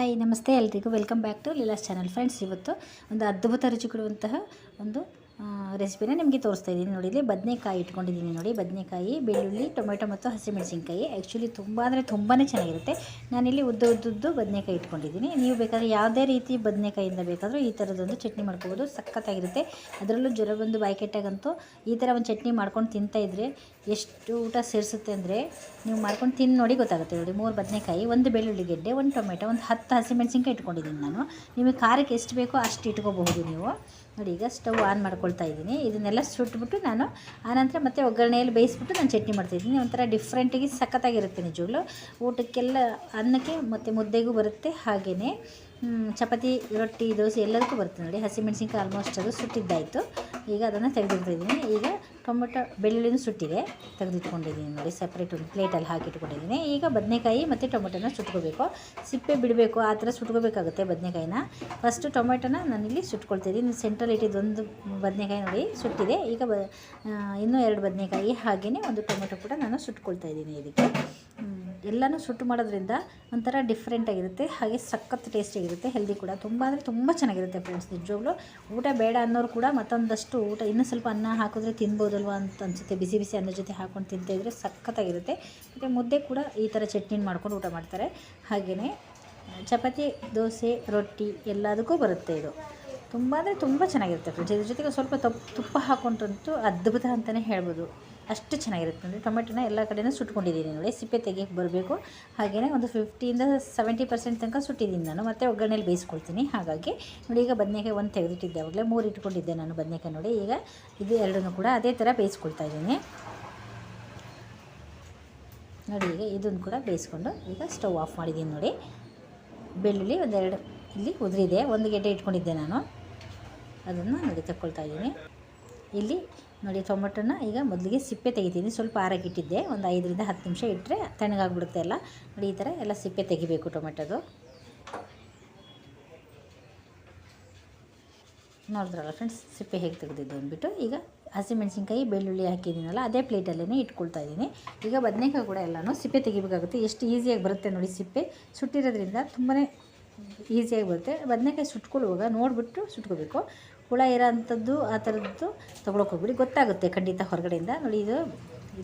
Hi ನಮಸ್ತೆ ಎಲ್ರಿಗೂ. Welcome back to Leela's channel friends ಇವತ್ತು ಒಂದು ಅದ್ಭುತ ರುಚಿ ಕೊಡುವಂತಹ ಒಂದು ರೆಸಿಪಿನ ನಿಮಗೆ ತೋರಿಸ್ತಾ ಇದ್ದೀನಿ ನೋಡಿ. ಇಲ್ಲಿ ಬದನೆಕಾಯಿ ಇಟ್ಕೊಂಡಿದ್ದೀನಿ ನೋಡಿ. ಬದನೆಕಾಯಿ, ಬೆಳ್ಳುಳ್ಳಿ, ಟೊಮೆಟೊ ಮತ್ತು ಹಸಿಮೆಣಸಿನ್ಕಾಯಿ. ಆ್ಯಕ್ಚುಲಿ ತುಂಬ ಅಂದರೆ ತುಂಬಾ ಚೆನ್ನಾಗಿರುತ್ತೆ. ನಾನಿಲ್ಲಿ ಉದ್ದ ಉದ್ದುದ್ದು ಬದನೆಕಾಯಿ ಇಟ್ಕೊಂಡಿದ್ದೀನಿ. ನೀವು ಬೇಕಾದರೆ ಯಾವುದೇ ರೀತಿ ಬದನೆಕಾಯಿಂದ ಬೇಕಾದರೂ ಈ ಥರದೊಂದು ಚಟ್ನಿ ಮಾಡ್ಕೋಬೋದು. ಸಖತ್ತಾಗಿರುತ್ತೆ. ಅದರಲ್ಲೂ ಜ್ವರ ಬಂದು ಬಾಯಿ ಕೆಟ್ಟಾಗಂತೂ ಈ ಥರ ಒಂದು ಚಟ್ನಿ ಮಾಡ್ಕೊಂಡು ತಿಂತಾ ಇದ್ದರೆ ಎಷ್ಟು ಊಟ ಸೇರಿಸುತ್ತೆ ಅಂದರೆ ನೀವು ಮಾಡ್ಕೊಂಡು ತಿಂದು ನೋಡಿ ಗೊತ್ತಾಗುತ್ತೆ ನೋಡಿ. ಮೂರು ಬದನೆಕಾಯಿ, ಒಂದು ಬೆಳ್ಳುಳ್ಳಿ ಗೆಡ್ಡೆ, ಒಂದು ಟೊಮೆಟೊ, ಒಂದು ಹತ್ತು ಹಸಿಮೆಣಸಿನ್ಕಾಯಿ ಇಟ್ಕೊಂಡಿದ್ದೀನಿ ನಾನು. ನಿಮಗೆ ಖಾರಕ್ಕೆ ಎಷ್ಟು ಬೇಕೋ ಅಷ್ಟು ಇಟ್ಕೋಬಹುದು ನೀವು. ನೋಡಿ, ಈಗ ಸ್ಟವ್ ಆನ್ ಮಾಡ್ಕೊಳ್ತಾ ಇದ್ದೀನಿ. ಇದನ್ನೆಲ್ಲ ಸುಟ್ಬಿಟ್ಟು ನಾನು ಆನಂತರ ಮತ್ತೆ ಒಗ್ಗರಣೆಯಲ್ಲಿ ಬೇಯಿಸ್ಬಿಟ್ಟು ನಾನು ಚಟ್ನಿ ಮಾಡ್ತಾಯಿದ್ದೀನಿ ಒಂಥರ ಡಿಫ್ರೆಂಟಾಗಿ ಸಖತ್ತಾಗಿರುತ್ತೆ ನಿಜವಾಗ್ಲೂ. ಊಟಕ್ಕೆಲ್ಲ ಅನ್ನಕ್ಕೆ ಮತ್ತು ಮುದ್ದೆಗೂ ಬರುತ್ತೆ ಹಾಗೆಯೇ ಚಪಾತಿ, ರೊಟ್ಟಿ, ದೋಸೆ ಎಲ್ಲದಕ್ಕೂ ಬರುತ್ತೆ ನೋಡಿ. ಹಸಿಮೆಣಸಿನ್ಕಾಯಿ ಆಲ್ಮೋಸ್ಟ್ ಅದು ಸುಟ್ಟಿದ್ದಾಯಿತು. ಈಗ ಅದನ್ನು ತೆಗೆದಿಟ್ಟಿದ್ದೀನಿ ಈಗ ಟೊಮೆಟೊ ಬೆಳ್ಳುಳ್ಳಿನೂ ಸುಟ್ಟಿದೆ. ತೆಗೆದಿಟ್ಕೊಂಡಿದ್ದೀನಿ ನೋಡಿ ಸಪ್ರೇಟ್ ಒಂದು ಪ್ಲೇಟಲ್ಲಿ ಹಾಕಿಟ್ಕೊಂಡಿದ್ದೀನಿ. ಈಗ ಬದನೆಕಾಯಿ ಮತ್ತು ಟೊಮೆಟೊನ ಸುಟ್ಕೋಬೇಕು. ಸಿಪ್ಪೆ ಬಿಡಬೇಕು, ಆ ಥರ ಸುಟ್ಕೋಬೇಕಾಗುತ್ತೆ ಬದನೇಕಾಯಿನ. ಫಸ್ಟು ಟೊಮೆಟೊನ ನಾನಿಲ್ಲಿ ಸುಟ್ಕೊಳ್ತಿದ್ದೀನಿ ಸೆಂಟ್ರಲ್ಲಿ ಇಟ್ಟಿದ್ದೊಂದು ಬದನೆಕಾಯಿ ನೋಡಿ, ಸುಟ್ಟಿದೆ. ಈಗ ಬ ಇನ್ನೂ ಎರಡು ಬದನೆಕಾಯಿ ಹಾಗೆಯೇ ಒಂದು ಟೊಮೆಟೊ ಕೂಡ ನಾನು ಸುಟ್ಕೊಳ್ತಾ ಇದ್ದೀನಿ ಇದಕ್ಕೆ. ಎಲ್ಲನೂ ಸುಟ್ಟು ಮಾಡೋದ್ರಿಂದ ಒಂಥರ ಡಿಫ್ರೆಂಟಾಗಿರುತ್ತೆ ಹಾಗೆ ಸಖತ್ ಟೇಸ್ಟಿಯಾಗಿರುತ್ತೆ ಹೆಲ್ದಿ ಕೂಡ. ತುಂಬ ಅಂದರೆ ತುಂಬ ಚೆನ್ನಾಗಿರುತ್ತೆ ಫ್ರೆಂಡ್ಸ್ ನಿಜವಾಗ್ಲೂ ಊಟ ಬೇಡ ಅನ್ನೋರು ಕೂಡ ಮತ್ತೊಂದಷ್ಟು ಊಟ ಇನ್ನೂ ಸ್ವಲ್ಪ ಅನ್ನ ಹಾಕಿದ್ರೆ ತಿನ್ಬೋದಲ್ವ ಅಂತ ಅನಿಸುತ್ತೆ. ಬಿಸಿ ಬಿಸಿ ಅನ್ನ ಜೊತೆ ಹಾಕ್ಕೊಂಡು ಇದ್ರೆ ಸಖತ್ತಾಗಿರುತ್ತೆ. ಮತ್ತು ಮುದ್ದೆ ಕೂಡ ಈ ಥರ ಚಟ್ನಿ ಮಾಡ್ಕೊಂಡು ಊಟ ಮಾಡ್ತಾರೆ. ಹಾಗೆಯೇ ಚಪಾತಿ, ದೋಸೆ, ರೊಟ್ಟಿ ಎಲ್ಲದಕ್ಕೂ ಬರುತ್ತೆ ಇದು. ತುಂಬ ಅಂದರೆ ತುಂಬ ಚೆನ್ನಾಗಿರುತ್ತೆ ಫ್ರೆಂಡ್ಸ್ ಇದ್ರ ಜೊತೆಗೆ ಸ್ವಲ್ಪ ತಪ್ಪು ತುಪ್ಪ ಹಾಕೊಂಡ್ರಂತೂ ಅದ್ಭುತ ಅಂತಲೇ ಹೇಳ್ಬೋದು. ಅಷ್ಟು ಚೆನ್ನಾಗಿರುತ್ತೆ. ಅಂದರೆ ಟೊಮೆಟೊನ ಎಲ್ಲ ಕಡೆಯೂ ಸುಟ್ಕೊಂಡಿದ್ದೀನಿ ನೋಡಿ. ಸಿಪ್ಪೆ ತೆಗಿಯಕ್ಕೆ ಬರಬೇಕು. ಹಾಗೆಯೇ ಒಂದು ಫಿಫ್ಟಿಯಿಂದ ಸೆವೆಂಟಿ ಪರ್ಸೆಂಟ್ ತನಕ ಸುಟ್ಟಿದ್ದೀನಿ ನಾನು. ಮತ್ತೆ ಒಗ್ಗರಣೆಯಲ್ಲಿ ಬೇಯಿಸ್ಕೊಳ್ತೀನಿ. ಹಾಗಾಗಿ ನೋಡಿ, ಈಗ ಬದನೆಕಾಯಿ ಒಂದು ತೆಗೆದಿಟ್ಟಿದ್ದೆ ಅವಾಗಲೇ. ಮೂರು ಇಟ್ಕೊಂಡಿದ್ದೆ ನಾನು ಬದನೆಕಾಯಿ ನೋಡಿ. ಈಗ ಇದು ಎರಡನ್ನೂ ಕೂಡ ಅದೇ ಥರ ಬೇಯಿಸ್ಕೊಳ್ತಾ ಇದ್ದೀನಿ. ನೋಡಿ, ಈಗ ಇದನ್ನು ಕೂಡ ಬೇಯಿಸ್ಕೊಂಡು ಈಗ ಸ್ಟವ್ ಆಫ್ ಮಾಡಿದ್ದೀನಿ ನೋಡಿ. ಬೆಳ್ಳುಳ್ಳಿ ಒಂದೆರಡು ಇಲ್ಲಿ ಉದುರಿದೆ. ಒಂದು ಗೆಡ್ಡೆ ಇಟ್ಕೊಂಡಿದ್ದೆ ನಾನು. ಅದನ್ನು ನೋಡಿ ತಗೊಳ್ತಾ ಇದ್ದೀನಿ. ಇಲ್ಲಿ ನೋಡಿ ಟೊಮೆಟೊನ ಈಗ ಮೊದಲಿಗೆ ಸಿಪ್ಪೆ ತೆಗಿತೀನಿ. ಸ್ವಲ್ಪ ಆರಕ್ಕಿಟ್ಟಿದ್ದೆ. ಒಂದು ಐದರಿಂದ ಹತ್ತು ನಿಮಿಷ ಇಟ್ಟರೆ ತಣ್ಣಗಾಗ್ಬಿಡುತ್ತೆ ಎಲ್ಲ ನೋಡಿ ಈ ಥರ ಎಲ್ಲ ಸಿಪ್ಪೆ ತೆಗಿಬೇಕು ಟೊಮೆಟೊದು. ನೋಡಿದ್ರಲ್ಲ ಫ್ರೆಂಡ್ಸ್, ಸಿಪ್ಪೆ ಹೇಗೆ ತೆಗೆದಿದ್ದು ಅಂದ್ಬಿಟ್ಟು ಈಗ ಹಸಿಮೆಣಸಿನ್ಕಾಯಿ, ಬೆಳ್ಳುಳ್ಳಿ ಹಾಕಿದ್ದೀನಲ್ಲ, ಅದೇ ಪ್ಲೇಟಲ್ಲೇ ಇಟ್ಕೊಳ್ತಾ ಇದ್ದೀನಿ. ಈಗ ಬದನೆಕಾಯಿ ಕೂಡ ಎಲ್ಲನೂ ಸಿಪ್ಪೆ ತೆಗಿಬೇಕಾಗುತ್ತೆ. ಎಷ್ಟು ಈಸಿಯಾಗಿ ಬರುತ್ತೆ ನೋಡಿ ಸಿಪ್ಪೆ. ಸುಟ್ಟಿರೋದ್ರಿಂದ ತುಂಬಾ ಈಸಿಯಾಗಿ ಬರುತ್ತೆ. ಬದನೆಕಾಯಿ ಸುಟ್ಕೊಳ್ಳುವಾಗ ನೋಡಿಬಿಟ್ಟು ಸುಟ್ಕೋಬೇಕು. ಹುಳ ಇರೋ ಅಂಥದ್ದು ಆ ಥರದ್ದು ತೊಗೊಳಕ್ಕೆ ಹೋಗ್ಬಿಡಿ. ಗೊತ್ತಾಗುತ್ತೆ ಖಂಡಿತ ಹೊರಗಡೆಯಿಂದ. ನೋಡಿ, ಇದು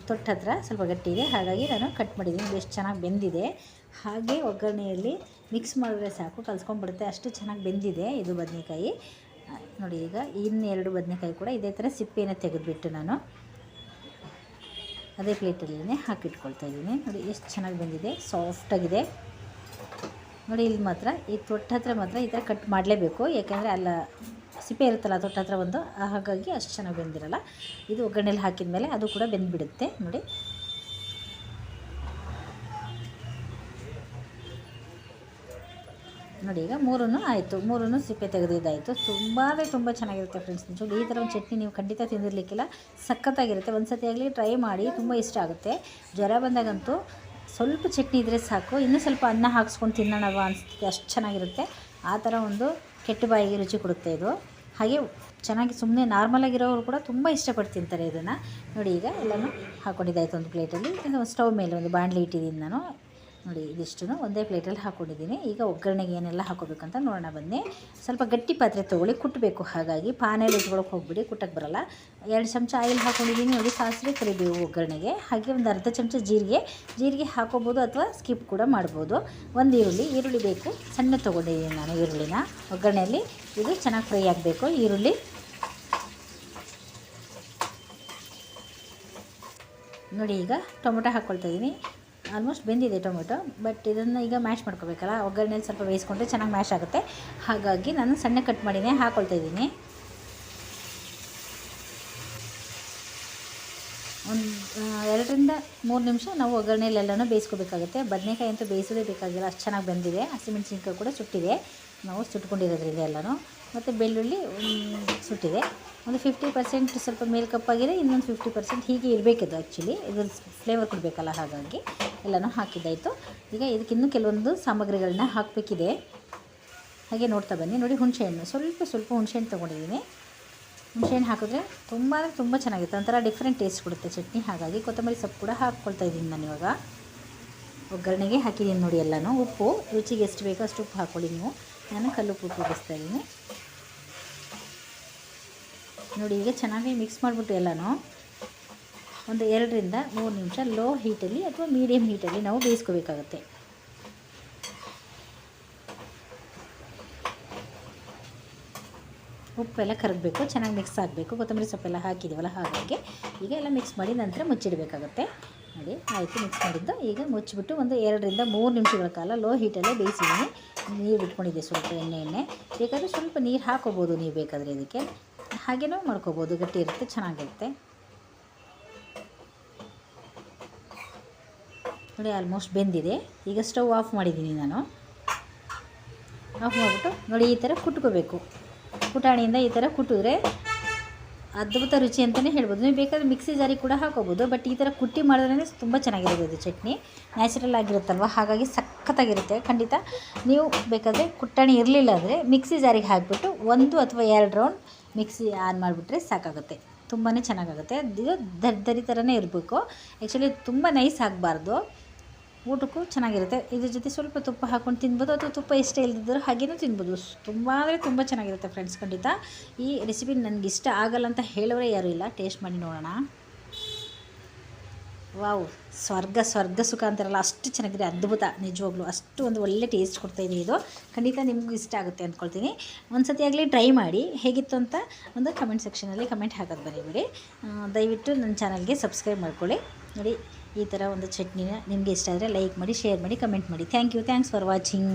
ತೊಟ್ಟ ಹತ್ರ ಸ್ವಲ್ಪ ಗಟ್ಟಿ ಇದೆ ಹಾಗಾಗಿ ನಾನು ಕಟ್ ಮಾಡಿದ್ದೀನಿ. ಎಷ್ಟು ಚೆನ್ನಾಗಿ ಬೆಂದಿದೆ. ಹಾಗೆ ಒಗ್ಗರಣೆಯಲ್ಲಿ ಮಿಕ್ಸ್ ಮಾಡಿದ್ರೆ ಸಾಕು. ಕಲ್ಸ್ಕೊಂಡ್ಬಿಡುತ್ತೆ. ಅಷ್ಟು ಚೆನ್ನಾಗಿ ಬೆಂದಿದೆ ಇದು ಬದನೆಕಾಯಿ. ನೋಡಿ, ಈಗ ಇನ್ನೆರಡು ಬದನೆಕಾಯಿ ಕೂಡ ಇದೇ ಥರ ಸಿಪ್ಪೆಯನ್ನು ತೆಗೆದುಬಿಟ್ಟು ನಾನು ಅದೇ ಪ್ಲೇಟಲ್ಲೇ ಹಾಕಿಟ್ಕೊಳ್ತಾ ಇದ್ದೀನಿ. ನೋಡಿ, ಎಷ್ಟು ಚೆನ್ನಾಗಿ ಬಂದಿದೆ. ಸಾಫ್ಟಾಗಿದೆ ನೋಡಿ, ಇಲ್ಲಿ ಮಾತ್ರ, ಈ ತೊಟ್ಟ ಹತ್ರ ಮಾತ್ರ ಈ ಥರ ಕಟ್ ಮಾಡಲೇಬೇಕು. ಯಾಕೆಂದರೆ ಅಲ್ಲ, ಸಿಪ್ಪೆ ಇರುತ್ತಲ್ಲ ತೊಟ್ಟ ಹತ್ರ ಒಂದು ಹಾಗಾಗಿ ಅಷ್ಟು ಚೆನ್ನಾಗಿ ಬೆಂದಿರಲ್ಲ. ಇದು ಒಗ್ಗರಣೆಲಿ ಹಾಕಿದ ಮೇಲೆ ಅದು ಕೂಡ ಬೆಂದ್ಬಿಡುತ್ತೆ, ನೋಡಿ. ನೋಡಿ, ಈಗ ಮೂರೂ ಆಯಿತು. ಮೂರೂ ಸಿಪ್ಪೆ ತೆಗೆದಿದ್ದಾಯಿತು. ತುಂಬಾ ತುಂಬ ಚೆನ್ನಾಗಿರುತ್ತೆ ಫ್ರೆಂಡ್ಸ್. ನಿಜವಾಗ್ಲೂ ಈ ಥರ ಒಂದು ಚಟ್ನಿ ನೀವು ಖಂಡಿತ ತಿಂದಿರಲಿಕ್ಕಿಲ್ಲ. ಸಖತ್ತಾಗಿರುತ್ತೆ. ಒಂದು ಸತಿ ಆಗಲಿ ಟ್ರೈ ಮಾಡಿ, ತುಂಬ ಇಷ್ಟ ಆಗುತ್ತೆ. ಜ್ವರ ಬಂದಾಗಂತೂ ಸ್ವಲ್ಪ ಚಟ್ನಿ ಇದ್ದರೆ ಸಾಕು. ಇನ್ನೂ ಸ್ವಲ್ಪ ಅನ್ನ ಹಾಕ್ಸ್ಕೊಂಡು ತಿನ್ನೋಣವ ಅನಿಸ್ತದೆ. ಅಷ್ಟು ಚೆನ್ನಾಗಿರುತ್ತೆ. ಆ ಥರ ಒಂದು ಕೆಟ್ಟ ಬಾಯಿಗೆ ರುಚಿ ಕೊಡುತ್ತೆ ಇದು. ಹಾಗೆ ಚೆನ್ನಾಗಿ ಸುಮ್ಮನೆ ನಾರ್ಮಲಾಗಿರೋರು ಕೂಡ ತುಂಬ ಇಷ್ಟಪಟ್ಟು ತಿಂತಾರೆ ಇದನ್ನು. ನೋಡಿ ಈಗ ಎಲ್ಲನೂ ಹಾಕ್ಕೊಂಡಿದ್ದಾಯ್ತು ಒಂದು ಪ್ಲೇಟಲ್ಲಿ. ಸ್ಟವ್ ಮೇಲೆ ಒಂದು ಬಾಣಲಿ ಇಟ್ಟಿದ್ದೀನಿ ನಾನು. ನೋಡಿ ಇದಿಷ್ಟು ಒಂದೇ ಪ್ಲೇಟಲ್ಲಿ ಹಾಕ್ಕೊಂಡಿದ್ದೀನಿ ಈಗ ಒಗ್ಗರಣೆಗೆ ಏನೆಲ್ಲ ಹಾಕೋಬೇಕಂತ ನೋಡೋಣ ಬನ್ನಿ. ಸ್ವಲ್ಪ ಗಟ್ಟಿ ಪಾತ್ರೆ ತೊಗೊಳ್ಳಿ ಕುಟ್ಟಬೇಕು ಹಾಗಾಗಿ ಪಾನೆಯಲ್ಲಿ ಇಟ್ಕೊಳಕ್ಕೆ ಹೋಗ್ಬಿಡಿ ಕುಟ್ಟಕ್ಕೆ ಬರೋಲ್ಲ. ಎರಡು ಚಮಚ ಆಯಿಲ್ ಹಾಕ್ಕೊಂಡಿದ್ದೀನಿ ನೋಡಿ, ಸಾಸಿವೆ ಕರಿಬೇವು ಒಗ್ಗರಣೆಗೆ. ಹಾಗೆ ಒಂದು ಅರ್ಧ ಚಮಚ ಜೀರಿಗೆ. ಜೀರಿಗೆ ಹಾಕೋಬೋದು ಅಥವಾ ಸ್ಕಿಪ್ ಕೂಡ ಮಾಡ್ಬೋದು. ಒಂದು ಈರುಳ್ಳಿ ಈರುಳ್ಳಿ ಬೇಕು. ಸಣ್ಣ ತೊಗೊಂಡಿದ್ದೀನಿ ನಾನು ಈರುಳ್ಳಿನ. ಒಗ್ಗರಣೆಯಲ್ಲಿ ಇದು ಚೆನ್ನಾಗಿ ಫ್ರೈ ಆಗಬೇಕು. ಈರುಳ್ಳಿ. ನೋಡಿ, ಈಗ ಟೊಮೊಟೊ ಹಾಕ್ಕೊಳ್ತಾ ಇದ್ದೀನಿ ಆಲ್ಮೋಸ್ಟ್ ಬೆಂದಿದೆ ಟೊಮೆಟೊ ಬಟ್ ಇದನ್ನು ಈಗ ಮ್ಯಾಶ್ ಮಾಡ್ಕೋಬೇಕಲ್ಲ? ಒಗ್ಗರಣೆಯಲ್ಲಿ ಸ್ವಲ್ಪ ಬೇಯಿಸ್ಕೊಂಡ್ರೆ ಚೆನ್ನಾಗಿ ಮ್ಯಾಶ್ ಆಗುತ್ತೆ. ಹಾಗಾಗಿ ನಾನು ಸಣ್ಣ ಕಟ್ ಮಾಡಿನೇ ಹಾಕ್ಕೊಳ್ತಾ ಇದ್ದೀನಿ. ಒಂದು ಎರಡರಿಂದ ಮೂರು ನಿಮಿಷ ನಾವು ಒಗ್ಗರಣೆಯಲ್ಲಿ ಎಲ್ಲನೂ ಬೇಯಿಸ್ಕೋಬೇಕಾಗುತ್ತೆ. ಬದನೆಕಾಯಿ ಅಂತೂ ಬೇಯಿಸೋದೇ ಬೇಕಾಗಿಲ್ಲ. ಅಷ್ಟು ಚೆನ್ನಾಗಿ ಬೆಂದಿದೆ. ಹಸಿಮೆಣಸಿನ್ಕಾಯಿ ಕೂಡ ಸುಟ್ಟಿದೆ. ನಾವು ಸುಟ್ಕೊಂಡಿರೋದ್ರಿಂದ ಎಲ್ಲನೂ. ಮತ್ತು ಬೆಳ್ಳುಳ್ಳಿ ಸುಟ್ಟಿದೆ. ಒಂದು ಫಿಫ್ಟಿ ಪರ್ಸೆಂಟ್ ಸ್ವಲ್ಪ ಮೇಲ್ಕಪ್ಪಾಗಿದೆ ಇನ್ನೊಂದು ಫಿಫ್ಟಿ ಪರ್ಸೆಂಟ್ ಹೀಗೆ ಇರಬೇಕಿದು ಆ್ಯಕ್ಚುಲಿ ಇದು ಫ್ಲೇವರ್ ಕೊಡಬೇಕಲ್ಲ ಹಾಗಾಗಿ ಎಲ್ಲನೂ ಹಾಕಿದ್ದಾಯಿತು. ಈಗ ಇದಕ್ಕಿನ್ನೂ ಕೆಲವೊಂದು ಸಾಮಗ್ರಿಗಳನ್ನ ಹಾಕಬೇಕಿದೆ. ಹಾಗೆ ನೋಡ್ತಾ ಬನ್ನಿ. ನೋಡಿ ಹುಣಸೆಹಣ್ಣು. ಸ್ವಲ್ಪ ಸ್ವಲ್ಪ ಹುಣಸೆಹಣ್ಣು ತೊಗೊಂಡಿದ್ದೀನಿ. ಹುಣಸೆಹಣ್ಣು ಹಾಕಿದ್ರೆ ತುಂಬ ಅಂದರೆ ತುಂಬ ಚೆನ್ನಾಗಿರುತ್ತೆ ಒಂಥರ ಡಿಫ್ರೆಂಟ್ ಟೇಸ್ಟ್ ಕೊಡುತ್ತೆ ಚಟ್ನಿ. ಹಾಗಾಗಿ ಕೊತ್ತಂಬರಿ ಸೊಪ್ಪು ಕೂಡ ಹಾಕ್ಕೊಳ್ತಾ ಇದ್ದೀನಿ ನಾನು ಇವಾಗ. ಒಗ್ಗರಣೆಗೆ ಹಾಕಿದ್ದೀನಿ ನೋಡಿ ಎಲ್ಲನೂ. ಉಪ್ಪು, ರುಚಿಗೆ ಎಷ್ಟು ಬೇಕೋ ಅಷ್ಟು ಉಪ್ಪು ಹಾಕ್ಕೊಳ್ಳಿ ನೀವು. ನಾನು ಕಲ್ಲುಪ್ಪು ಉಪಯೋಗಿಸ್ತಾ ಇದ್ದೀನಿ. ನೋಡಿ, ಈಗ ಚೆನ್ನಾಗಿ ಮಿಕ್ಸ್ ಮಾಡಿಬಿಟ್ಟು ಎಲ್ಲನೂ ಒಂದು ಎರಡರಿಂದ ಮೂರು ನಿಮಿಷ ಲೋ ಹೀಟಲ್ಲಿ ಅಥವಾ ಮೀಡಿಯಮ್ ಹೀಟಲ್ಲಿ ನಾವು ಬೇಯಿಸ್ಕೋಬೇಕಾಗತ್ತೆ. ಉಪ್ಪೆಲ್ಲ ಕರಗಬೇಕು ಚೆನ್ನಾಗಿ ಮಿಕ್ಸ್ ಆಗಬೇಕು. ಕೊತ್ತಂಬರಿ ಸೊಪ್ಪೆಲ್ಲ ಹಾಕಿದ್ದೀವಲ್ಲ ಹಾಗಾಗಿ ಈಗ ಎಲ್ಲ ಮಿಕ್ಸ್ ಮಾಡಿ ನಂತರ ಮುಚ್ಚಿಡಬೇಕಾಗುತ್ತೆ. ನೋಡಿ, ಆಯಿತು ಮಿಕ್ಸ್ ಮಾಡಿದ್ದು. ಈಗ ಮುಚ್ಚಿಬಿಟ್ಟು ಒಂದು ಎರಡರಿಂದ ಮೂರು ನಿಮಿಷಗಳ ಕಾಲ ಲೋ ಹೀಟಲ್ಲೇ ಬೇಯಿಸಿದ್ದೀನಿ. ನೀರು ಬಿಟ್ಕೊಂಡಿದ್ದೆ ಸ್ವಲ್ಪ ಎಣ್ಣೆ ಎಣ್ಣೆ ಬೇಕಾದರೆ ಸ್ವಲ್ಪ ನೀರು ಹಾಕೋಬೋದು ನೀವು ಬೇಕಾದರೆ ಇದಕ್ಕೆ. ಹಾಗೇನೂ ಮಾಡ್ಕೋಬೋದು, ಗಟ್ಟಿ ಇರುತ್ತೆ, ಚೆನ್ನಾಗಿರುತ್ತೆ. ನೋಡಿ ಆಲ್ಮೋಸ್ಟ್ ಬೆಂದಿದೆ. ಈಗ ಸ್ಟವ್ ಆಫ್ ಮಾಡಿದ್ದೀನಿ ನಾನು. ಆಫ್ ಮಾಡಿಬಿಟ್ಟು, ನೋಡಿ, ಈ ಥರ ಕುಟ್ಕೋಬೇಕು. ಕುಟಾಣಿಯಿಂದ ಈ ಥರ ಕುಟ್ಟಿದ್ರೆ ಅದ್ಭುತ ರುಚಿ ಅಂತಲೇ ಹೇಳ್ಬೋದು. ನೀವು ಬೇಕಾದರೆ ಮಿಕ್ಸಿ ಜಾರಿ ಕೂಡ ಹಾಕೋಬೋದು, ಬಟ್ ಈ ಥರ ಕುಟ್ಟಿ ಮಾಡಿದ್ರೆ ತುಂಬ ಚೆನ್ನಾಗಿರೋದು ಚಟ್ನಿ. ನ್ಯಾಚುರಲ್ ಆಗಿರುತ್ತಲ್ವ? ಹಾಗಾಗಿ ಸಖತ್ತಾಗಿರುತ್ತೆ. ಖಂಡಿತ ನೀವು ಬೇಕಾದರೆ ಕುಟ್ಟಾಣಿ ಇರಲಿಲ್ಲ ಅಂದರೆ ಮಿಕ್ಸಿ ಜಾರಿಗೆ ಹಾಕಿಬಿಟ್ಟು ಒಂದು ಅಥವಾ ಎರಡು ರೌಂಡ್ ಮಿಕ್ಸಿ ಆನ್ ಮಾಡಿಬಿಟ್ರೆ ಸಾಕಾಗುತ್ತೆ. ತುಂಬಾ ಚೆನ್ನಾಗಾಗುತ್ತೆ. ಇದು ದರ್ದರಿ ಥರನೇ ಇರಬೇಕು. ಆ್ಯಕ್ಚುಲಿ ತುಂಬ ನೈಸ್ ಆಗಬಾರ್ದು. ಊಟಕ್ಕೂ ಚೆನ್ನಾಗಿರುತ್ತೆ. ಇದ್ರ ಜೊತೆ ಸ್ವಲ್ಪ ತುಪ್ಪ ಹಾಕ್ಕೊಂಡು ತಿನ್ಬೋದು ಅಥವಾ ತುಪ್ಪ ಇಷ್ಟ ಇಲ್ಲದಿದ್ದರೂ ಹಾಗೇನೂ ತಿನ್ಬೋದು. ತುಂಬ ಅಂದರೆ ತುಂಬ ಚೆನ್ನಾಗಿರುತ್ತೆ ಫ್ರೆಂಡ್ಸ್ ಖಂಡಿತ. ಈ ರೆಸಿಪಿ ನನಗಿಷ್ಟ ಆಗಲ್ಲ ಅಂತ ಹೇಳೋರೇ ಯಾರೂ ಇಲ್ಲ. ಟೇಸ್ಟ್ ಮಾಡಿ ನೋಡೋಣ. ವಾವ್, ಸ್ವರ್ಗ ಸ್ವರ್ಗ ಸುಖ ಅಂತಾರಲ್ಲ, ಅಷ್ಟು ಚೆನ್ನಾಗಿದೆ, ಅದ್ಭುತ, ನಿಜವಾಗ್ಲೂ. ಅಷ್ಟು ಒಂದು ಒಳ್ಳೆ ಟೇಸ್ಟ್ ಕೊಡ್ತಾಯಿದೆ ಇದು ಖಂಡಿತ ನಿಮಗೂ ಇಷ್ಟ ಆಗುತ್ತೆ ಅಂದ್ಕೊಳ್ತೀನಿ. ಒಂದು ಸತಿ ಆಗಲಿ ಟ್ರೈ ಮಾಡಿ, ಹೇಗಿತ್ತು ಅಂತ ಒಂದು ಕಮೆಂಟ್ ಸೆಕ್ಷನಲ್ಲಿ ಕಮೆಂಟ್ ಹಾಕೋದು ಬರೀಬಿಡಿ ದಯವಿಟ್ಟು ನನ್ನ ಚಾನಲ್ಗೆ ಸಬ್ಸ್ಕ್ರೈಬ್ ಮಾಡ್ಕೊಳ್ಳಿ. ನೋಡಿ, ಈ ಥರ ಒಂದು ಚಟ್ನಿನ ನಿಮಗೆ ಇಷ್ಟ ಆದರೆ ಲೈಕ್ ಮಾಡಿ ಶೇರ್ ಮಾಡಿ ಕಮೆಂಟ್ ಮಾಡಿ. Thank you thanks for watching